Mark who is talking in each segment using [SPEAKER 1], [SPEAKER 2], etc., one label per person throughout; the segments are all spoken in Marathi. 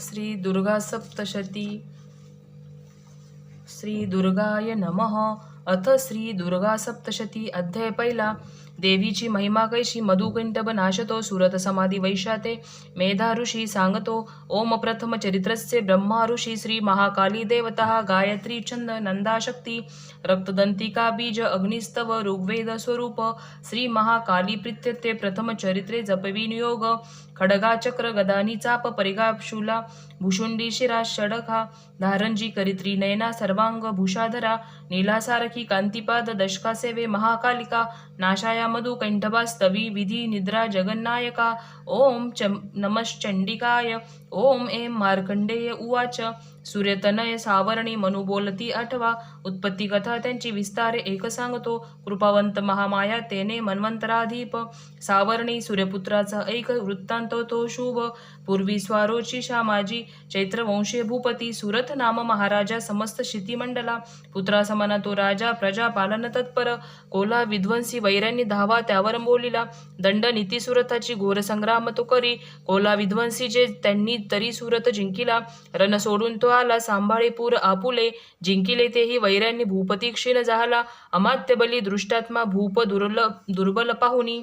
[SPEAKER 1] श्री दुर्गा सप्तशती। श्री दुर्गाय नमः। अथ श्री दुर्गा सप्तशती अध्याय पहिला। देवीची महिमा कैशी मधुकंटभ नाशतो सुरत समाधी वैशाते। मेधा ऋषी सांगतो ओम प्रथम चरित्रस्य ब्रह्मा ऋषी श्री महाकाली देवता। गायत्री छंद नंदाशक्ती रक्तदंतिका बीज अग्निस्तव ऋग्वेद स्वरूप। श्री महाकाली प्रथम चरित्रे जपविनियोग। खडगाचक्र गदानी चाप परिगा भुषुंडी शिरा षडखा धारंजी करित्री नयना सर्वांग भूषाधरा नीलासारखी कांतिपाद दशकासेवे महाकालिका नाशाया मधु कैंठबा स्तवी विधी निद्रा जगन्नायका ओम च नमश्चंडिकाय ओम एम मार्कंडेय उवाच। सूर्यतनय सावरणी मनु बोलती आठवा उत्पत्ती कथा त्यांची विस्तारे एक सांगतो. कृपावंत महामाया तेने मन्वंतराधीप सावरणी सूर्यपुत्राचा एक वृत्तांत तो शुभ. पूर्वी स्वारोची श्यामाजी चैत्रवंशे भूपती सुरथ नाम महाराजा समस्त शितीमंडला पुत्रा समाना तो राजा प्रजा पालन तत्पर. कोला विध्वंसी वैरांनी धावा त्यावर बोलिला दंड नीती सुरथाची घोर संग्राम तो करी. कोला विध्वंसी जे त्यांनी तरी सुरत जिंकिला. रण सोडून तो आला सांभाळे पूर आपुले जिंकिले तेही वैऱ्यांनी भूपती क्षीण झाला. अमात्यबली दृष्टात्मा भूप दुर्ल दुर्बल पाहुनी.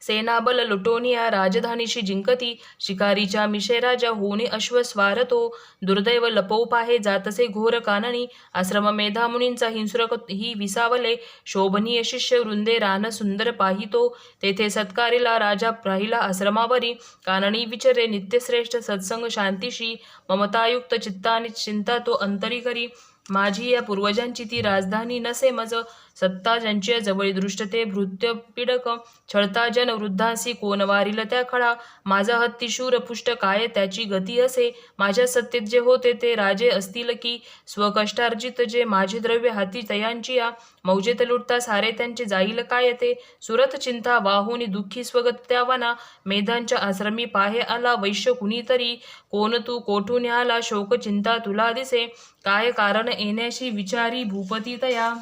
[SPEAKER 1] सेनाबल लुटोनिया राजधानीशी जिंकती. शिकारीच्या मिशे राजा होणी अश्व स्वारतो दुर्दैव लपवू जातसे घोर काननी आश्रम मेधामुनींचा हिंसुरक ही विसावले. शोभनीय शिष्य वृंदे रान सुंदर पाहितो. तेथे सत्कारीला राजा राहिला आश्रमावरी. काननी विचरे नित्यश्रेष्ठ सत्संग शांतीशी. ममतायुक्त चित्ताने चिंता तो अंतरी करी माझी या पूर्वजांची ती राजधानी नसे मज. सत्ता ज्यांच्या जवळी दृष्टते भृत्य पिडक छळता जन वृद्धांसी कोण वारिल त्या खळा? माझा हत्ती शूर पुष्ट काय त्याची गती असे? माझ्या सत्तेत जे होते ते राजे असतील की? स्वकष्टार्जित जे माझे द्रव्य हाती तयांची या मौजेत लुटता सारे त्यांचे जाईल काय ते? सुरत चिंता वाहून दुःखी स्वगत त्यावाना मेधांच्या आश्रमी पाहे आला वैश्य कुणीतरी? कोण तू कोठून आला शोक चिंता तुला दिसे? काय कारण येण्याशी विचारी भूपती तया?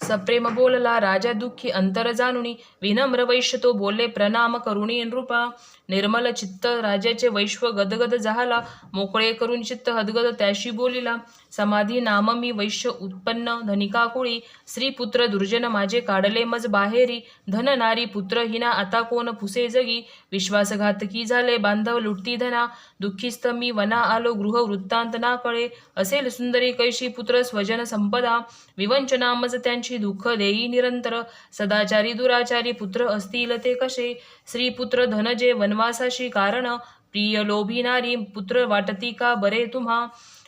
[SPEAKER 1] सप्रेम बोलला राजा दुःखी अंतर जाणुनी विनम्र वैश्य तो बोलले प्रणाम करुणी नृपा निर्मल चित्त राजाचे वैश्व गदगद झाला. मोकळे करून चित्त हदगद त्याशी बोलिला. समाधी नाम मी वैश्य उत्पन्न धनिका कुळी श्रीपुत्र दुर्जन माझे काढले मज बाहेरी. धन नारी पुत्र हिना आता कोण फुसे जगी. विश्वासघातकी झाले बांधव लुटती धना. दुःखीस्त मी वना आलो गृह वृत्तांत ना कळे असेल सुंदरी कैशी पुत्र स्वजन संपदा. विवंचना मज त्यांची दुःख देई निरंतर. सदाचारी दुराचारी पुत्र असतील ते कसे? श्रीपुत्र धन जे वनवासाशी कारण प्रिय लोभिनारी पुत्र वाटती का बरे तुम्हा?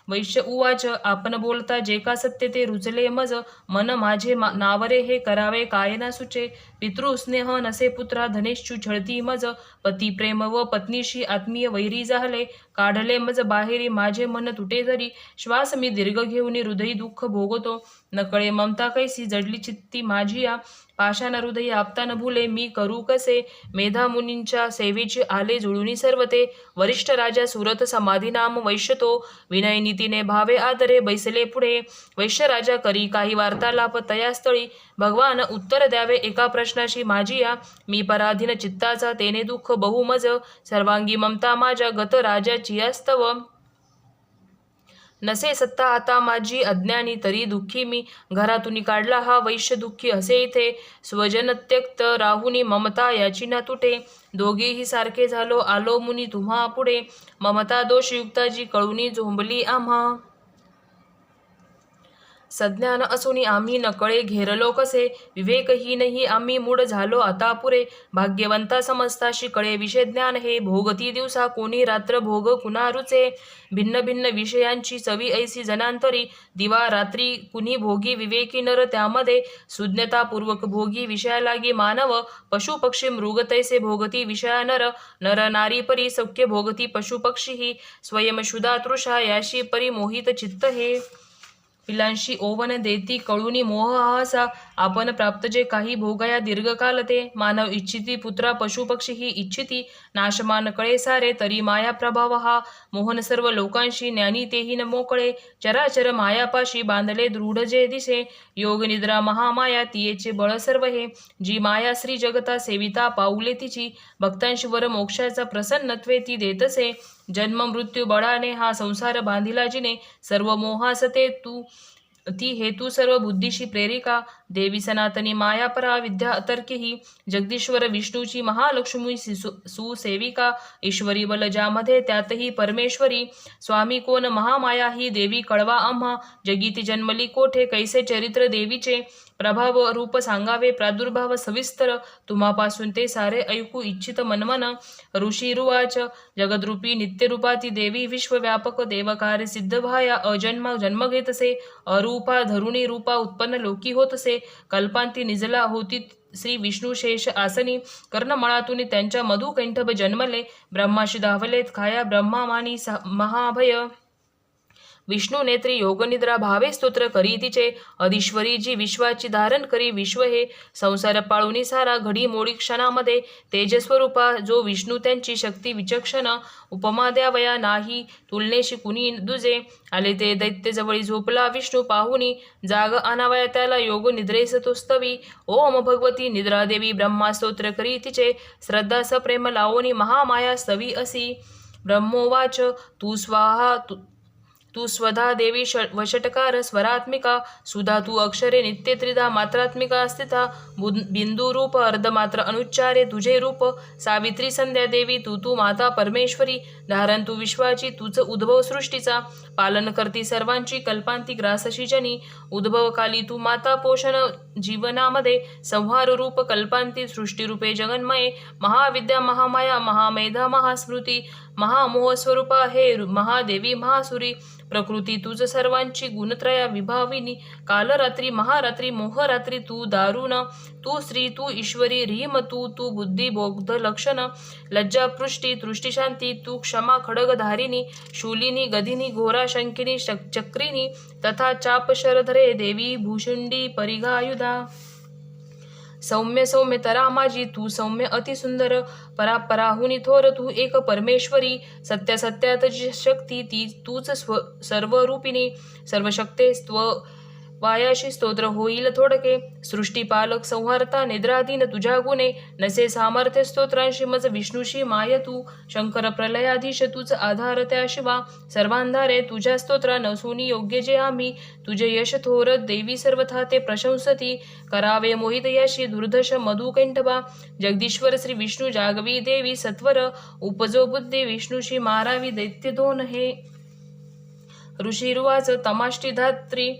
[SPEAKER 1] वैश्य उवाच आपण बोलता जे का सत्य ते रुचले मज. मन माझे मा- नावरे हे करावे काय ना सुचे. पितृस्नेह नसे पुत्रा धनेशू छळती मज. पती प्रेम व पत्नीशी आत्मीय वैरी झाले काढले मज बाहेरी माझे मन तुटे तरी श्वास मी दीर्घ घेऊन हृदयी दुःख भोगतो. नकळे ममता कैसी जडली चित्ती माझी या पाषाण हृदयी आपता न भुले मी करू कसे? मेधा मुनींच्या सेवेची आले जुळूनी सर्व ते. वरिष्ठ राजा सुरत समाधी नाम वैश्यतो विनय नीतीने भावे आदरे बैसले पुढे. वैश्य राजा करी काही वार्तालाप तयास्थळी. भगवान उत्तर द्यावे एका प्रश्नाशी माझी या मी पराधीन चित्ताचा तेने दुःख बहुमज. सर्वांगी ममता माझ्या गत राजाची यास्तव नसे सत्ता आता माझी अज्ञानी तरी दुःखी मी. घरातून काढला हा वैश्य दुःखी असे इथे स्वजनत्यक्त राहुनी ममता याची ना तुटे. दोघेही सारखे झालो आलो मुनी तुम्हा पुढे. ममता दोषयुक्ताजी कळुनी झोंबली आम्हा. सज्ञान असूनी आम्ही नकळे घेरलो कसे? विवेकहीनही आम्ही मूड झालो आता पुरे. भाग्यवंता समजता कळे विषय ज्ञान हे भोगती दिवसा. कोणी रात्र भोग कुणा रुचे भिन्न भिन्न विषयांची चवी ऐसी जनांतरी. दिवा रात्री कुणी भोगी विवेकी नर त्यामध्ये. सुज्ञतापूर्वक भोगी विषयालागी मानव. पशु पक्षी मृग तैसे भोगती विषया नर. नर नारी परी सौख्य भोगती पशु पक्षी ही. स्वयंशुदा तृषा याशी परी मोहित चित्त हे. पिलांशी ओवन देती कळुनी मोह आसा आपण प्राप्त जे काही भोगया दीर्घकाल ते. मानव इच्छिती पुत्रा पशुपक्षी ही इच्छिती. नाशमान कळे सारे तरी माया प्रभाव हा. मोहन सर्व लोकांशी ज्ञानी तेही न मोकळे. चराचर मायापाशी बांधले दृढ जे दिसे योग निद्रा महामाया तियेचे बळ सर्व हे. जी माया श्री जगता सेविता पाऊले तिची. भक्तांशी वर मोक्षाचा प्रसन्नत्वे ती देतसे. जन्म मृत्यू बळाने हा संसार बांधिला जिने. सर्व मोहासते तू ती हेतू सर्व बुद्धीशी प्रेरिका. देवी सनातनी मायापरा विद्या अतर्की ही जगदीश्वर विष्णूची महालक्ष्मी सुसेविका ईश्वरी बल ज्यामध्ये त्यातही परमेश्वरी स्वामी कोण महामाया ही देवी कळवा आम्हा जगीती जन्मली कोठे कैसे चरित्र देवीचे प्रभाव रूप सांगावे प्रादुर्भाव सविस्तर तुम्हापासून ते सारे ऐकू इच्छित मनमन ऋषी रुवाच जगद्रूपी नित्यरूपा ती देवी विश्वव्यापक देवकार्य सिद्ध भाया अजन्म जन्म घेतसे अरूपा धरुणी रूपा उत्पन्न लोकी होतसे कल्पांती निजला होती. श्री विष्णू शेष आसनी कर्णमळातून त्यांच्या मधुकंठभ जन्मले. ब्रह्माशी धावलेत खाया ब्रह्मा मानी महाभय. विष्णू नेत्री योगनिद्रा भावे स्तोत्र करी तिचे. अधीश्वरी जी विश्वाची धारण करी विश्व हे. संसार पाळुनी सारा घडी मोडी क्षणामध्ये. तेजस्वरूपा जो विष्णू त्यांची शक्ती विचक्षण. उपमा द्यावया नाही तुलनेशी कुणी दुजे. आले ते दैत्यजवळी झोपला विष्णू पाहुनी. जाग आणावया त्याला योग निद्रेस तो स्तवी ओम भगवती निद्रादेवी ब्रह्मा स्तोत्र करी तिचे. श्रद्धा सप्रेम लावोनी महामाया स्तवी असी. ब्रह्मोवाच तू स्वाहा तू तू स्वधा देवी ष वषटकार स्वरात्मिका सुधा तू अक्षरे नित्य त्रिधा मात्रात्मिका अस्थिता बिंदू रूप अर्धमात्र अनुच्चारे तुझे रूप सावित्री संध्या देवी तू तू माता परमेश्वरी धारण तू विश्वाची तूच उद्भव सृष्टीचा पालन करती सर्वांची कल्पांती ग्रासशी जनी उद्भवकाली तू माता पोषण जीवनामध्ये संहार रूप कल्पांती सृष्टीरूपे जगन्मये महाविद्या महामाया महामेधा महास्मृती महामोह स्वरूप हे महादेवी महासुरी प्रकृती तुझ सर्वांची गुणत्रया विभाविनी. कालरात्री महारात्री मोहरात्री तू दारुण. तू स्त्री तू ईश्वरी रीम तू तू बुद्धी बोग्ध लक्षण. लज्जा पृष्टी तृष्टीशांती तू क्षमा खडगधारिणी. शूलिनी गधिनी घोरा शंकिनी शक- चक्रिणी. तथा चाप शरधरे देवी भूषुंडी परिघायुधा. सौम्य सौम्य तरा माझी तू सौम्य अतिसुंदर परा पराहुनी थोर तू एक परमेश्वरी. सत्य सत्यात जी शक्ती ती तूच स्व सर्वरूपिणी. सर्वशक्ते स्व वायाशी स्तोत्र होईल थोडके सृष्टीपालक संहारता निद्राधीन तुझ्या गुणे नसे सामर्थ्य स्तोत्रांशी मज विष्णूशी माय तू शंकर प्रलयाधीश तूच आधार त्या शिवा सर्वांधारे तुझ्या स्तोत्रा नसुनी योग्य जे आम्ही तुझे यश थोर देवी सर्वथा ते प्रशंसती करावे मोहित याशी दुर्धश मधुकंठबा जगदीश्वर श्री विष्णू जागवी देवी सत्वर उपजो बुद्धी विष्णूशी मारावी दैत्य दोन हे ऋषीरुवाच तमाष्टी धात्री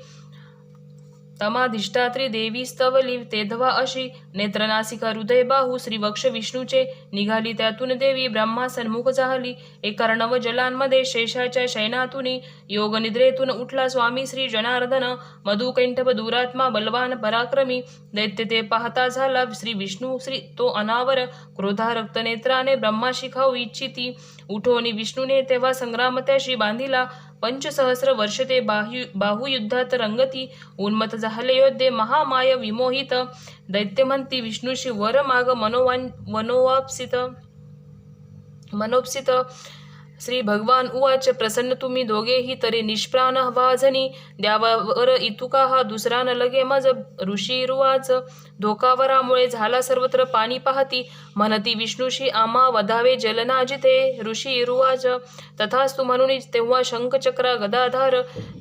[SPEAKER 1] तमाधिष्ठात्री देवी स्तवली तेधवा अशी नेत्रनासिका हृदय बाहू श्रीवक्ष विष्णूचे निघाली. त्यातून देवी ब्रह्मा सन्मुख जाहली एका नव जलांमध्ये शेषाच्या शयनातून योगनिद्रेतून उठला स्वामी श्री जनार्दन. मधुकंठभ दुरात्मा बलवान पराक्रमी. दैत्य ते पाहता झाला श्री विष्णू. श्री तो अनावर क्रोधा रक्त नेत्राने ब्रह्माशी खाऊ इच्छिती. उठोनी विष्णूने तेव्हा संग्राम त्याशी बांधिला. पंचसहस्र वर्षते बाहु बाहुयुद्धात रंगती उन्मत झाले योद्धे महामाय विमोहित. दैत्यमंती विष्णुश्री वरमाग म्हणती विष्णूशी वर श्री भगवान उवाच प्रसन्न तुम्ही दोघेही तरी निष्प्राण वाजनी द्यावावर इतुका हा दुसरा न लगे मज. ऋषी रुवाच धोकावरामुळे झाला सर्वत्र पाणी पाहती. म्हणती विष्णूशी आम्हा वधावे जलना जिथे. ऋषी रुवाच तथास्तु म्हणून तेव्हा शंखचक्रा गदाधार.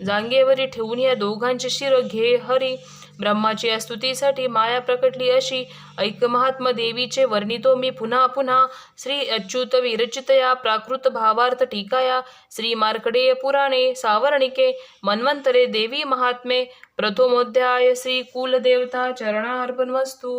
[SPEAKER 1] जांगेवरी ठेवून या दोघांचे शिर घे हरी. ब्रह्माची या स्तुतीसाठी माया प्रकटली अशी. ऐकमहात्म देवीचे वर्णितो मी पुन्हा पुन्हा. श्री अच्युत विरचितया प्राकृत भावार्थ टीकाया. श्री मार्कडेय पुराणे सावर्णिके मन्वंतरे देवी महात्मे. प्रथमोध्याय श्री कुलदेवता चरणार्पण वस्तू.